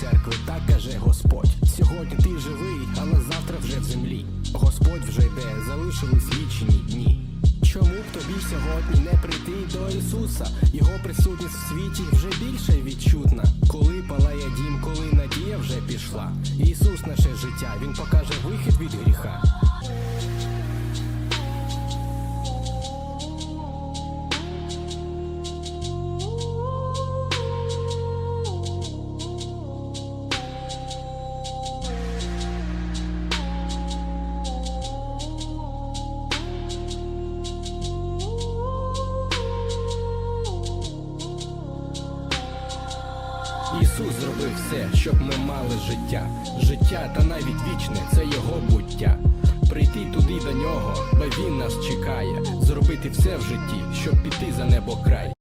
церкви, так каже Господь. Сьогодні ти живий, але завтра вже в землі. Господь вже йде, залишились вічні дні. Чому б тобі сьогодні не прийти до Ісуса? Його присутність в світі вже більше відчутна. Коли палає дім, коли надія вже пішла. Ісус наше життя, Він покаже Ісус зробив все, щоб ми мали життя. Життя та навіть вічне це його буття. Прийти туди до нього, бо він нас чекає. Зробити все в житті, щоб піти за небо край.